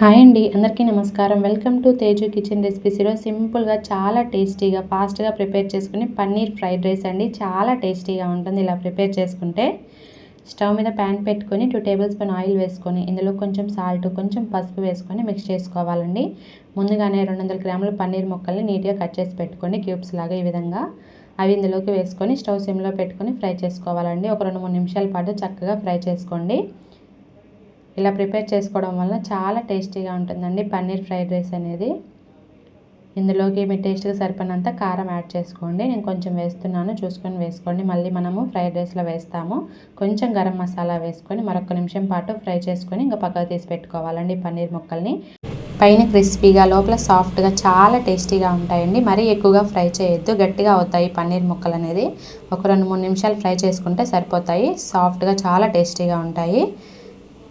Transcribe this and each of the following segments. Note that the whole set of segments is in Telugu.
హాయ్ అండి అందరికీ నమస్కారం. Welcome to Teju kitchen recipes. ఈరోజు సింపుల్గా చాలా టేస్టీగా ఫాస్ట్గా ప్రిపేర్ చేసుకుని పన్నీర్ ఫ్రైడ్ రైస్ అండి. చాలా టేస్టీగా ఉంటుంది ఇలా ప్రిపేర్ చేసుకుంటే. స్టవ్ మీద ప్యాన్ పెట్టుకొని టూ టేబుల్ స్పూన్ ఆయిల్ వేసుకొని ఇందులో కొంచెం సాల్ట్ కొంచెం పసుపు వేసుకొని మిక్స్ చేసుకోవాలండి. ముందుగానే రెండు వందల గ్రాముల పన్నీర్ ముక్కల్ని నీట్గా కట్ చేసి పెట్టుకోండి క్యూబ్స్ లాగా ఈ విధంగా. అవి ఇందులోకి వేసుకొని స్టవ్ సిమ్లో పెట్టుకొని ఫ్రై చేసుకోవాలండి. ఒక రెండు మూడు నిమిషాల పాటు చక్కగా ఫ్రై చేసుకోండి. ఇలా ప్రిపేర్ చేసుకోవడం వల్ల చాలా టేస్టీగా ఉంటుందండి పన్నీర్ ఫ్రైడ్ రైస్ అనేది. ఇందులోకి మీ టేస్ట్గా సరిపడినంత కారం యాడ్ చేసుకోండి. నేను కొంచెం వేస్తున్నాను చూసుకొని వేసుకోండి. మళ్ళీ మనము ఫ్రైడ్ రైస్లో వేస్తాము. కొంచెం గరం మసాలా వేసుకొని మరొక నిమిషం పాటు ఫ్రై చేసుకొని ఇంకా పక్కకు తీసి పెట్టుకోవాలండి పన్నీర్ ముక్కల్ని. పైన క్రిస్పీగా లోపల సాఫ్ట్గా చాలా టేస్టీగా ఉంటాయండి. మరీ ఎక్కువగా ఫ్రై చేయొద్దు. గట్టిగా అవుతాయి పన్నీర్ ముక్కలు అనేది. ఒక రెండు మూడు నిమిషాలు ఫ్రై చేసుకుంటే సరిపోతాయి. సాఫ్ట్గా చాలా టేస్టీగా ఉంటాయి.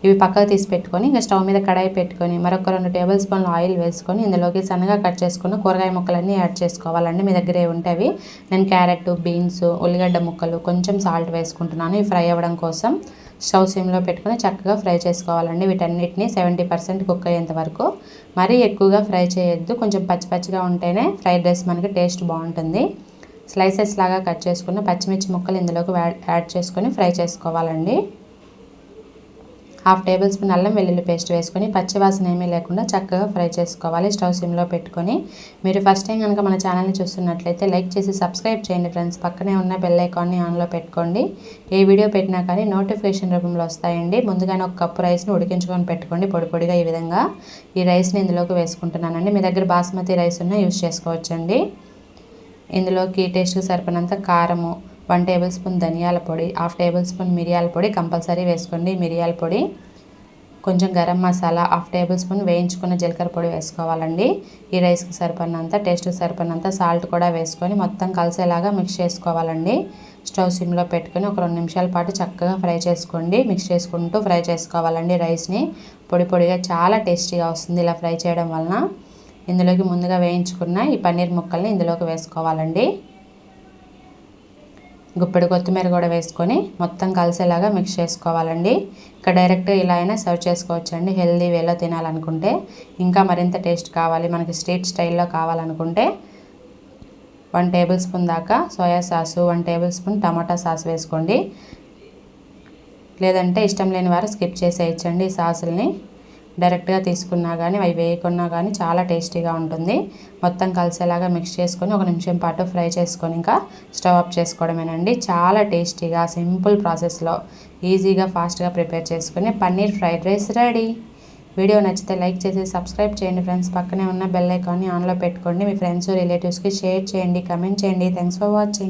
ఇవి పక్కకు తీసి పెట్టుకొని ఇంకా స్టవ్ మీద కడాయి పెట్టుకొని మరొక రెండు టేబుల్ స్పూన్లు ఆయిల్ వేసుకొని ఇందులోకి సన్నగా కట్ చేసుకున్న కూరగాయ ముక్కలన్నీ యాడ్ చేసుకోవాలండి మీ దగ్గర ఉంటేవి నేను క్యారెట్ బీన్స్ ఉల్లిగడ్డ ముక్కలు కొంచెం సాల్ట్ వేసుకుంటున్నాను. ఇవి ఫ్రై అవ్వడం కోసం స్టవ్ సిమ్లో పెట్టుకొని చక్కగా ఫ్రై చేసుకోవాలండి. వీటన్నిటిని సెవెంటీ పర్సెంట్ కుక్ అయ్యేంత వరకు. మరీ ఎక్కువగా ఫ్రై చేయొద్దు. కొంచెం పచ్చి పచ్చిగా ఉంటేనే ఫ్రైడ్ రైస్ మనకి టేస్ట్ బాగుంటుంది. స్లైసెస్ లాగా కట్ చేసుకున్న పచ్చిమిర్చి ముక్కలు ఇందులోకి యాడ్ చేసుకొని ఫ్రై చేసుకోవాలండి. హాఫ్ టేబుల్ స్పూన్ అల్లం వెల్లుల్లి పేస్ట్ వేసుకొని పచ్చివాసన ఏమీ లేకుండా చక్కగా ఫ్రై చేసుకోవాలి. స్టవ్ సిమ్లో పెట్టుకొని మీరు ఫస్ట్ టైం కనుక మన ఛానల్ని చూస్తున్నట్లయితే లైక్ చేసి సబ్స్క్రైబ్ చేయండి ఫ్రెండ్స్. పక్కనే ఉన్న బెల్ ఐకాన్ని ఆన్లో పెట్టుకోండి. ఏ వీడియో పెట్టినా కానీ నోటిఫికేషన్ రూపంలో వస్తాయండి. ముందుగానే ఒక కప్పు రైస్ని ఉడికించుకొని పెట్టుకోండి. పొడి పొడిగా ఈ విధంగా ఈ రైస్ని ఇందులోకి వేసుకుంటున్నానండి. మీ దగ్గర బాస్మతి రైస్ ఉన్న యూస్ చేసుకోవచ్చండి. ఇందులోకి టేస్ట్కి సరిపడినంత కారము వన్ టేబుల్ స్పూన్ ధనియాల పొడి హాఫ్ టేబుల్ స్పూన్ మిరియాల పొడి కంపల్సరీ వేసుకోండి. మిరియాల పొడి కొంచెం garam masala half tablespoon వేయించుకున్న జీలకర్ర పొడి వేసుకోవాలండి. ఈ రైస్కి సరిపడినంత టేస్ట్కి సరిపడినంత సాల్ట్ కూడా వేసుకొని మొత్తం కలిసేలాగా మిక్స్ చేసుకోవాలండి. స్టవ్ సిమ్లో పెట్టుకొని ఒక రెండు నిమిషాల పాటు చక్కగా ఫ్రై చేసుకోండి. మిక్స్ చేసుకుంటూ ఫ్రై చేసుకోవాలండి రైస్ని. పొడి పొడిగా చాలా టేస్టీగా వస్తుంది ఇలా ఫ్రై చేయడం వలన. ఇందులోకి ముందుగా వేయించుకున్న ఈ పన్నీర్ ముక్కల్ని ఇందులోకి వేసుకోవాలండి. గుప్పెడు కొత్తిమీర కూడా వేసుకొని మొత్తం కలిసేలాగా మిక్స్ చేసుకోవాలండి. ఇక్కడ డైరెక్ట్ ఇలా అయినా సర్వ్ చేసుకోవచ్చండి. హెల్దీ వేలో తినాలనుకుంటే. ఇంకా మరింత టేస్ట్ కావాలి. మనకి స్ట్రీట్ స్టైల్లో కావాలనుకుంటే వన్ టేబుల్ స్పూన్ దాకా soya sauce one tablespoon tomato sauce వేసుకోండి. లేదంటే ఇష్టం లేని వారు స్కిప్ చేసేయచ్చండి ఈ సాసుల్ని డైరెక్ట్గా తీసుకున్నా కానీ అవి వేయకున్నా కానీ చాలా టేస్టీగా ఉంటుంది. మొత్తం కలిసేలాగా మిక్స్ చేసుకొని ఒక నిమిషం పాటు ఫ్రై చేసుకొని ఇంకా స్టవ్ ఆఫ్ చేసుకోవడమేనండి. చాలా టేస్టీగా సింపుల్ ప్రాసెస్లో ఈజీగా ఫాస్ట్గా ప్రిపేర్ చేసుకుని paneer fried rice ready. Video నచ్చితే లైక్ చేసి సబ్స్క్రైబ్ చేయండి ఫ్రెండ్స్. పక్కనే ఉన్న బెల్ ఐకాన్ని ఆన్లో పెట్టుకోండి. మీ ఫ్రెండ్స్ రిలేటివ్స్కి షేర్ చేయండి కమెంట్ చేయండి. Thanks for watching.